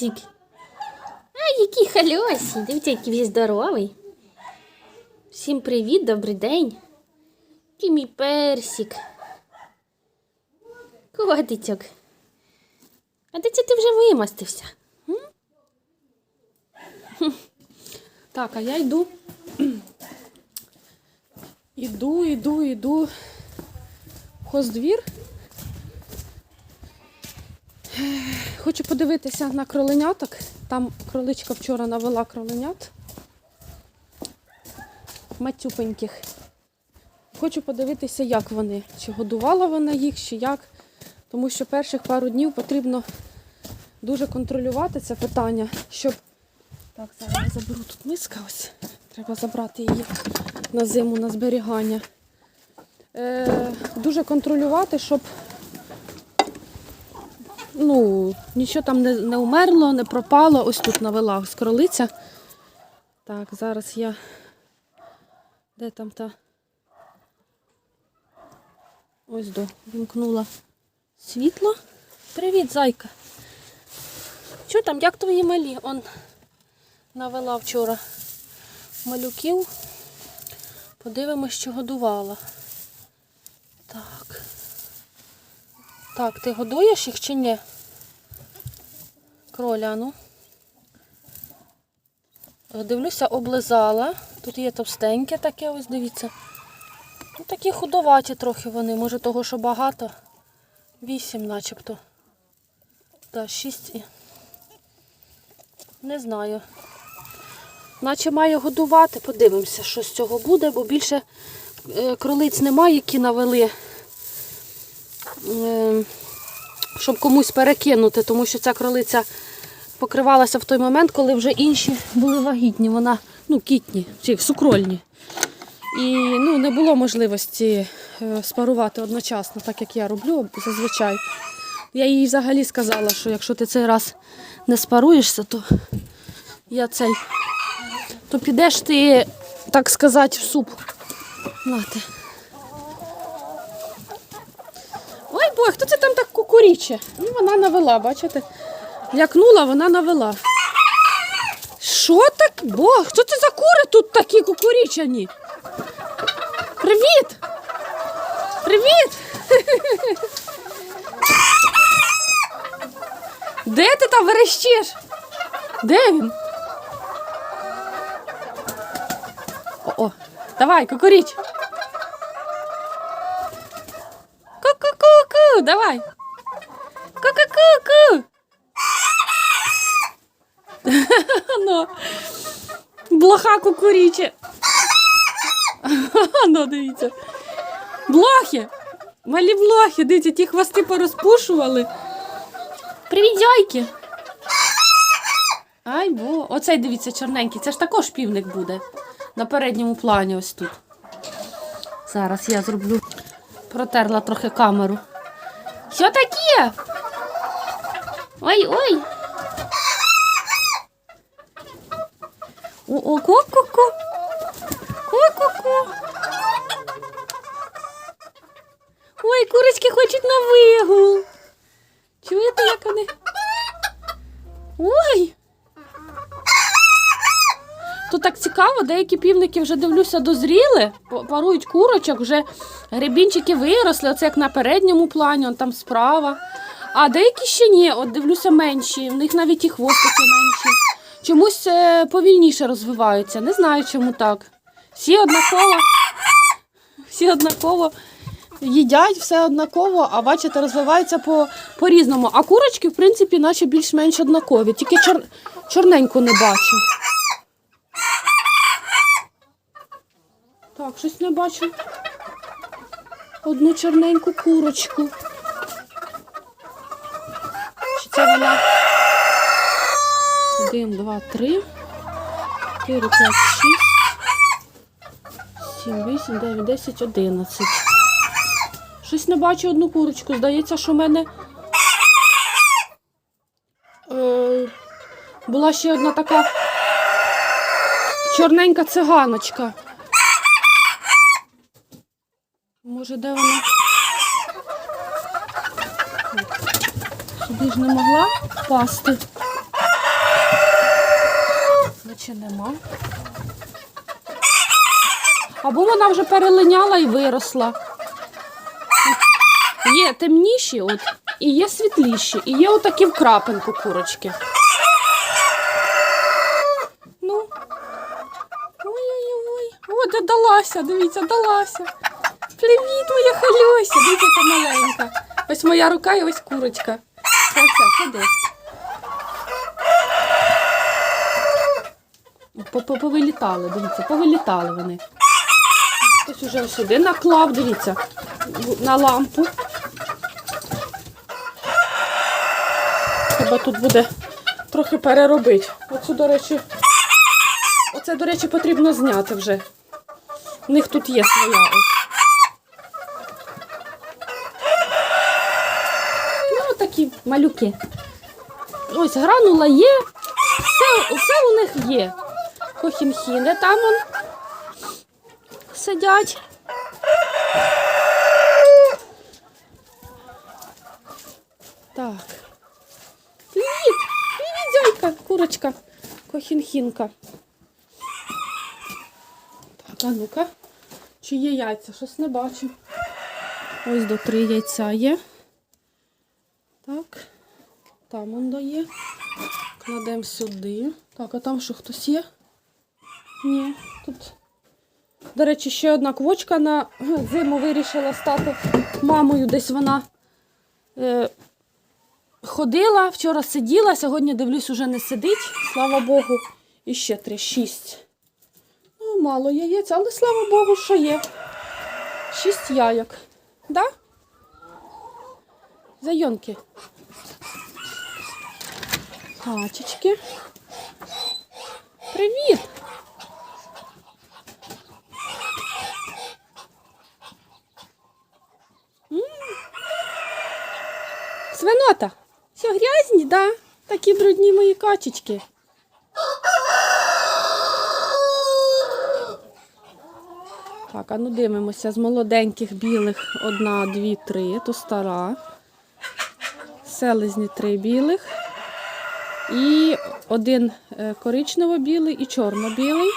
Привітик. А, який хальосі. Дивіться, який він здоровий. Всім привіт, добрий день. Який мій персик. Котичок. А де ти вже вимастився? Так, а я йду. Іду, іду, іду хоздвір. Хочу подивитися на кроленяток. Там кроличка вчора навела кроленят. Матюпеньких. Хочу подивитися, як вони. Чи годувала вона їх, чи як. Тому що перших пару днів потрібно дуже контролювати це питання, щоб. Так, зараз я заберу тут миска ось. Треба забрати її на зиму на зберігання. Е, дуже контролювати, щоб ну, нічого там не, не умерло, не пропало. Ось тут навела ось кролиця. Так, зараз я. Де там та? Ось до вімкнула світло. Привіт, зайка. Що там, як твої малі? Он навела вчора малюків. Подивимось, що годувала. Так. Так, ти годуєш їх чи ні? Кроля, ну. Дивлюся, облизала. Тут є товстеньке таке, ось дивіться. Ну, такі худоваті трохи вони, може того, що багато. Вісім начебто. Та, шість. і- Не знаю. Наче маю годувати, подивимося, що з цього буде, бо більше е, кролиць немає, які навели, щоб комусь перекинути, тому що ця кролиця покривалася в той момент, коли вже інші були вагітні. Вона, ну, кітні, чи сукрольні. І ну, не було можливості е, спарувати одночасно, так як я роблю зазвичай. Я їй взагалі сказала, що якщо ти цей раз не спаруєшся, то я цей, то підеш ти, так сказати, в суп. Нате. Ой, хто це там так кукуріче? Ну, вона навела, бачите? Лякнула, вона навела. Що так? Бог, що це за кури тут такі кукурічані? Привіт! Привіт! Де ти там верещиш? Де він? О, давай, кукуріч. Ку-ку-ку-ку, давай. Ку-ку-ку-ку. Ну, блоха кукуріче. Ну, дивіться. Блохи. Малі блохи, дивіться, ті хвости порозпушували. Привіт, зяйки. Ай, бо. Оцей дивіться, чорненький. Це ж також півник буде. На передньому плані ось тут. Зараз я зроблю. Протерла трохи камеру. Що таке? Ой, ой. О, о, ку-ку-ку. Ку-ку-ку. Ой, курочки хочуть на вигул. Чуєте, як вони? Ой. Тут так цікаво, деякі півники вже дивлюся, дозріли, парують курочок, вже гребінчики виросли, оце як на передньому плані, он там справа. А деякі ще ні, от дивлюся менші, в них навіть і хвостики менші. Чомусь е, повільніше розвиваються. Не знаю, чому так. Всі однаково, всі однаково їдять, все однаково, а бачите, розвиваються по, по-різному. А курочки, в принципі, наче більш-менш однакові. Тільки чор, чорненьку не бачу. Так, щось не бачу. Одну чорненьку курочку. Чи це вона? Один, два, три, чотири, п'ять, шість, сім, вісім, дев'ять, десять, одинадцять. Щось не бачу одну курочку. Здається, що в мене е, була ще одна така чорненька циганочка. Може, де вона? Сюди ж не могла впасти. наче нема. Або вона вже перелиняла і виросла. Є темніші, от, і є світліші, і є отакі в крапинку курочки. Ну. Ой-ой-ой. О, де далася, дивіться, далася. Привіт, моя халюся. Дивіться, яка маленька. Ось моя рука і ось курочка. Оце, по- Повилітали, дивіться, повилітали вони. Хтось уже сюди наклав, дивіться, на лампу. Треба тут буде трохи переробити. Оцю, до речі, оце, до речі, потрібно зняти вже. У них тут є своя ось. Ну, такі малюки. Ось гранула є. Все, все у них є. Кохінхіни там он сидять. Так. Привіт! Привіт, зайка, курочка, кохінхінка. Так, а ну-ка. Чи є яйця? Щось не бачу. Ось до три яйця є. Так. Там он дає. Кладемо сюди. Так, а там що хтось є? Ні, тут. До речі, ще одна квочка на зиму вирішила стати мамою. Десь вона е, ходила, вчора сиділа, сьогодні дивлюсь, уже не сидить. Слава Богу. І ще три, шість. Ну, мало яєць, але слава Богу, що є. Шість яйок. Да? Зайонки. Качечки. Привіт! Свинота. Все грязні, да? Такі брудні мої качечки. Так, а ну дивимося з молоденьких білих одна, дві, три, то стара. Селезні три білих. І один е, коричнево-білий і чорно-білий.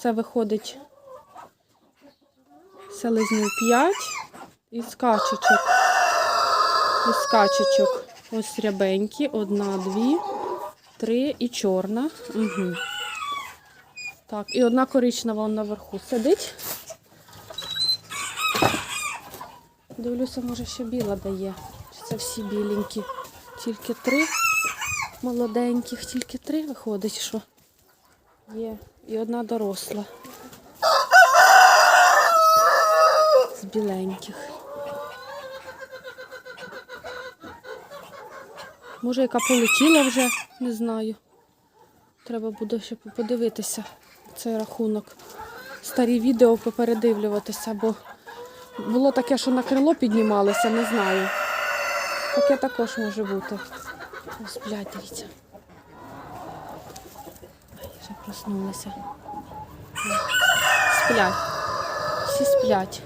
Це виходить селезнів 5 із качечок. Із качечок. Ось рябенькі. Одна, дві, три і чорна. Угу. Так, і одна коричнева он наверху сидить. Дивлюся, може ще біла дає. Це всі біленькі? Тільки три молоденьких, тільки три виходить, що є. І одна доросла. З біленьких. Може, яка полетіла вже, не знаю. Треба буде ще подивитися цей рахунок. Старі відео попередивлюватися, бо було таке, що на крило піднімалися, не знаю. Таке також може бути. Ось, блядь, дивіться. Вже проснулися. Сплять. Всі сплять.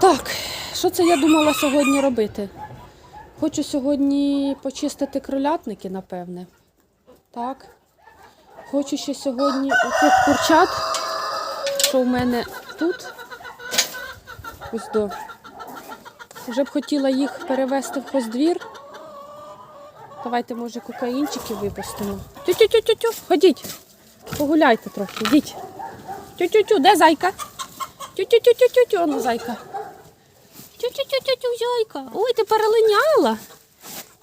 Так, що це я думала сьогодні робити? Хочу сьогодні почистити кролятники, напевне. Так. Хочу ще сьогодні оцих курчат, що в мене тут. Ось до. Вже б хотіла їх перевезти в хоздвір. Давайте, може, кокаїнчики випустимо. Тю-тю-тю-тю-тю, ходіть. Погуляйте трохи, йдіть. Тю-тю-тю, де зайка? Тю-тю-тю-тю-тю, оно зайка. Тю-тю-тю-тю-тю, зайка. Ой, ти перелиняла.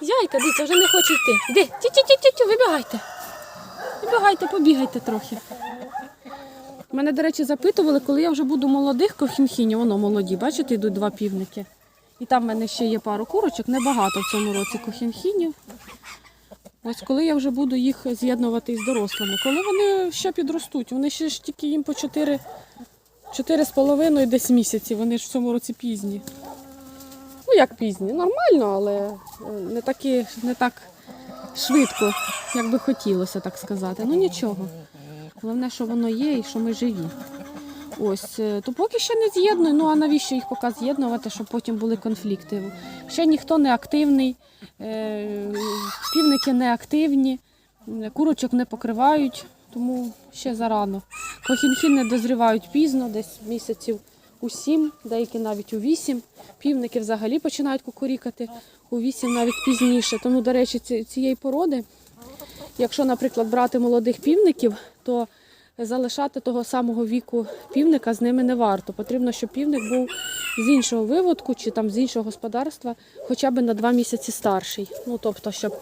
Зайка, дивіться, вже не хоче йти. Іди, тю-тю-тю-тю, вибігайте. Вибігайте, побігайте трохи. Мене, до речі, запитували, коли я вже буду молодих кохінхінів, воно молоді, бачите, йдуть два півники. І там в мене ще є пару курочок, небагато в цьому році кохінхінів. Ось коли я вже буду їх з'єднувати із дорослими. Коли вони ще підростуть, вони ще ж тільки їм по 4, 4,5 десь місяці, вони ж в цьому році пізні. Ну як пізні, нормально, але е, не, такі, не так швидко, як би хотілося так сказати. Ну нічого. Головне, що воно є і що ми живі. Ось, е, то поки ще не з'єдную. Ну а навіщо їх поки з'єднувати, щоб потім були конфлікти? Ще ніхто не активний, е, півники не активні, курочок не покривають, тому ще зарано. Кохінхи не дозрівають пізно, десь місяців у сім, деякі навіть у вісім. Півники взагалі починають кукурікати у вісім, навіть пізніше. Тому, до речі, цієї породи, якщо, наприклад, брати молодих півників, то залишати того самого віку півника з ними не варто. Потрібно, щоб півник був з іншого виводку чи там з іншого господарства, хоча б на два місяці старший. Ну тобто, щоб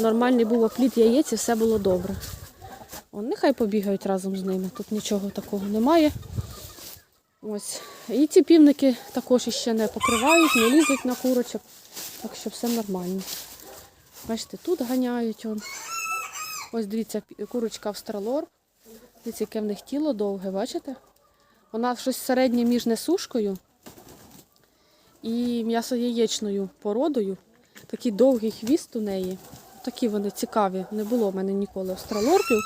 нормальний був опліт яєць і все було добре. О, нехай побігають разом з ними. Тут нічого такого немає. Ось. І ці півники також іще не покривають, не лізуть на курочок, так що все нормально. Бачите, тут ганяють. Он. Ось дивіться, курочка австралор. Дивіться, яке в них тіло довге, бачите? Вона щось середнє між несушкою і м'ясояєчною породою. Такий довгий хвіст у неї. Такі вони цікаві. Не було в мене ніколи австралорпів.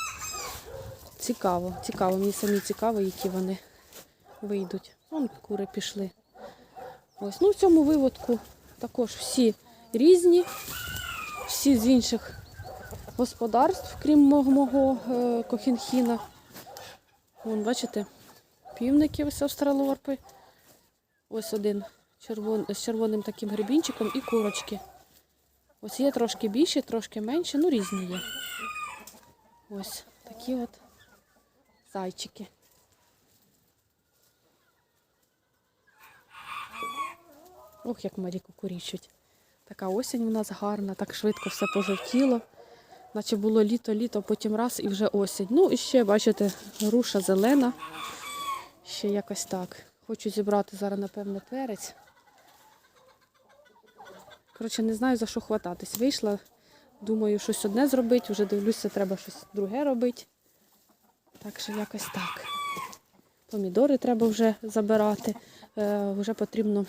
Цікаво, цікаво. Мені самі цікаво, які вони вийдуть. Вон кури пішли. Ось, ну в цьому виводку також всі різні, всі з інших господарств, крім мого, е, кохінхіна. Вон, бачите, півники ось австралорпи. Ось один червон, з червоним таким гребінчиком і курочки. Ось є трошки більші, трошки менші, ну різні є. Ось такі от зайчики. Ох, як малі кукурічуть. Така осінь у нас гарна, так швидко все пожовтіло. Наче було літо-літо, потім раз і вже осінь. Ну і ще, бачите, груша зелена. Ще якось так. Хочу зібрати зараз, напевне, перець. Коротше, не знаю за що хвататись. Вийшла, думаю, щось одне зробити, вже дивлюся, треба щось друге робити. Так що якось так. Помідори треба вже забирати. Е, вже потрібно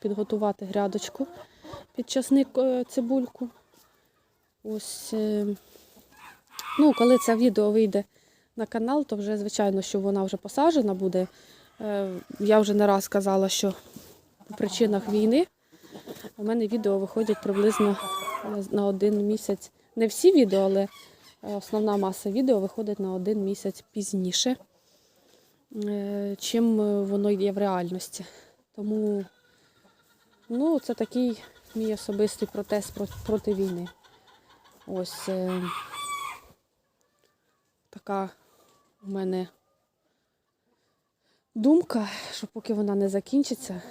підготувати грядочку під часник е, цибульку. Ось, е, ну, коли це відео вийде на канал, то вже, звичайно, що вона вже посаджена буде. Е, я вже не раз казала, що по причинах війни у мене відео виходять приблизно на один місяць. Не всі відео, але основна маса відео виходить на один місяць пізніше, чим воно є в реальності. Тому ну, це такий мій особистий протест проти війни. Ось е, така у мене думка, що поки вона не закінчиться,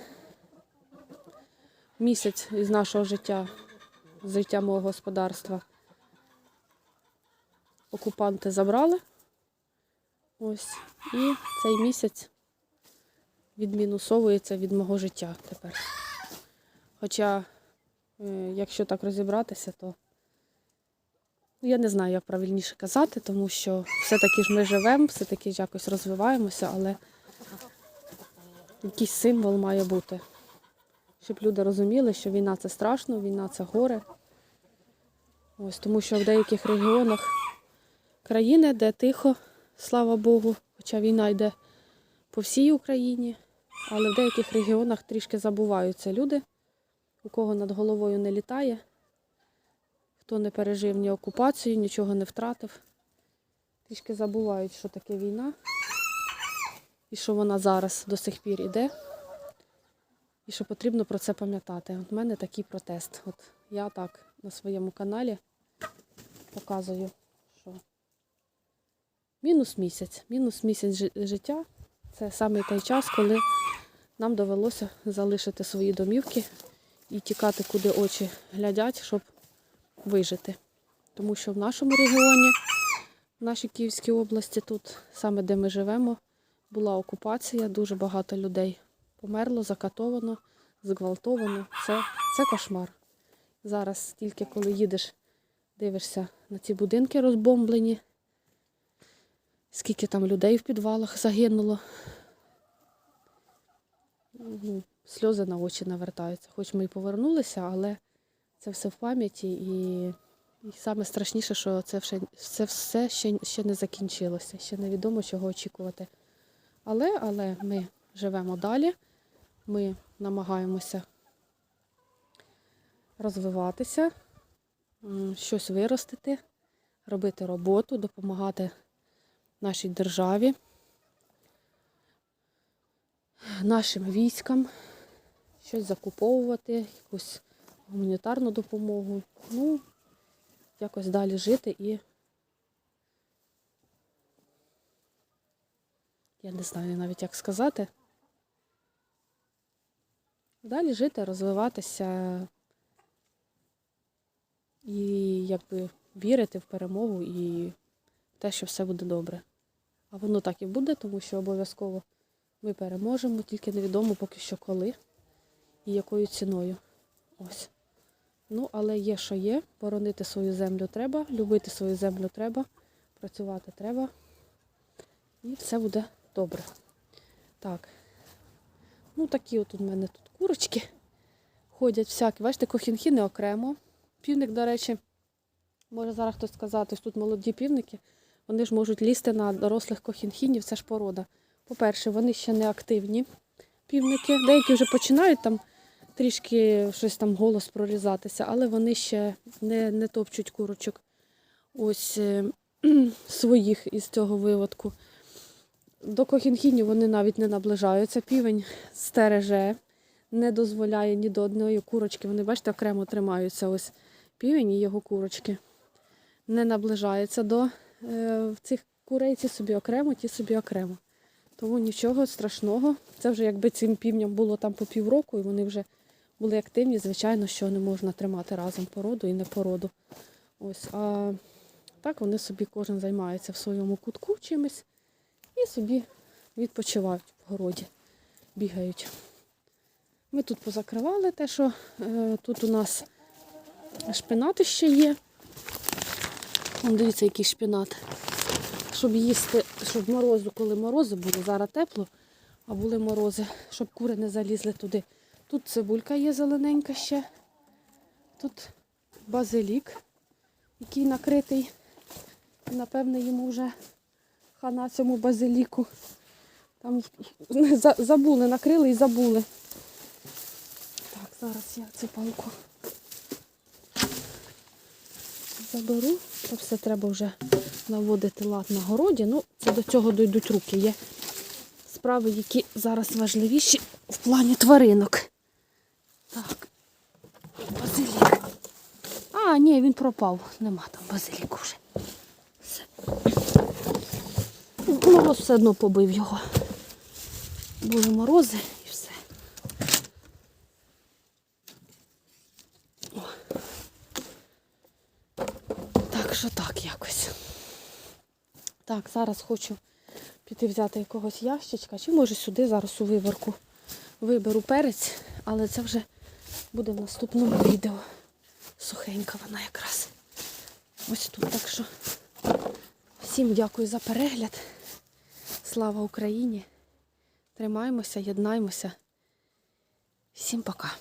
місяць із нашого життя, з життя мого господарства, окупанти забрали. Ось. І цей місяць відмінусовується від мого життя тепер. Хоча, е, якщо так розібратися, то Ну, Я не знаю, як правильніше казати, тому що все-таки ж ми живемо, все-таки ж якось розвиваємося, але якийсь символ має бути. Щоб люди розуміли, що війна це страшно, війна це горе. Ось тому що в деяких регіонах країни, де тихо, слава Богу, хоча війна йде по всій Україні, але в деяких регіонах трішки забуваються люди, у кого над головою не літає хто не пережив ні окупацію, нічого не втратив. Трішки забувають, що таке війна і що вона зараз до сих пір іде. І що потрібно про це пам'ятати. От в мене такий протест. От я так на своєму каналі показую, що мінус місяць. Мінус місяць життя це саме той час, коли нам довелося залишити свої домівки і тікати, куди очі глядять, щоб вижити. Тому що в нашому регіоні, в нашій Київській області, тут, саме де ми живемо, була окупація, дуже багато людей померло, закатовано, зґвалтовано. Це, це кошмар. Зараз тільки коли їдеш, дивишся на ці будинки розбомблені, скільки там людей в підвалах загинуло. Сльози на очі навертаються. Хоч ми і повернулися, але це все в пам'яті і, і саме страшніше, що це, все, це все ще, ще не закінчилося, ще невідомо чого очікувати. Але, але ми живемо далі, ми намагаємося розвиватися, щось виростити, робити роботу, допомагати нашій державі, нашим військам, щось закуповувати, якусь гуманітарну допомогу. Ну, якось далі жити і я не знаю навіть як сказати. Далі жити, розвиватися і якби вірити в перемогу і в те, що все буде добре. А воно так і буде, тому що обов'язково ми переможемо, тільки невідомо поки що коли і якою ціною. Ось. Ну, але є, що є. Боронити свою землю треба, любити свою землю треба, працювати треба. І все буде добре. Так. Ну, такі от у мене тут курочки ходять всякі. Бачите, кохінхіни окремо. Півник, до речі, може зараз хтось сказати, ось тут молоді півники, вони ж можуть лізти на дорослих кохінхінів, це ж порода. По-перше, вони ще не активні півники. Деякі вже починають там трішки щось там голос прорізатися, але вони ще не, не топчуть курочок ось е, своїх із цього виводку. До кохінхінів вони навіть не наближаються. Півень стереже, не дозволяє ні до одної курочки. Вони, бачите, окремо тримаються. Ось півень і його курочки. Не наближаються до е, цих курей, ці собі окремо, ті собі окремо. Тому нічого страшного. Це вже якби цим півням було там по півроку, і вони вже були активні, звичайно, що не можна тримати разом породу і не породу. Ось, а так вони собі кожен займається в своєму кутку чимось і собі відпочивають в городі, бігають. Ми тут позакривали те, що е, тут у нас шпинати ще є. Вон, дивіться, який шпинат. Щоб їсти, щоб морозу, коли морози були, зараз тепло, а були морози, щоб кури не залізли туди. Тут цибулька є зелененька ще. Тут базилік, який накритий. Напевне, йому вже хана цьому базиліку. Там забули, накрили і забули. Так, зараз я цю палку заберу. Це все треба вже наводити лад на городі. Ну, це до цього дійдуть руки. Є справи, які зараз важливіші в плані тваринок. Так, базилік. А, ні, він пропав. Нема там базиліку вже. Все. Мороз все одно побив його. Були морози і все. О. Так що так якось. Так, зараз хочу піти взяти якогось ящичка, чи може сюди зараз у виборку виберу перець, але це вже буде в наступному відео. Сухенька вона якраз. Ось тут. Так що всім дякую за перегляд. Слава Україні! Тримаємося, єднаємося. Всім пока.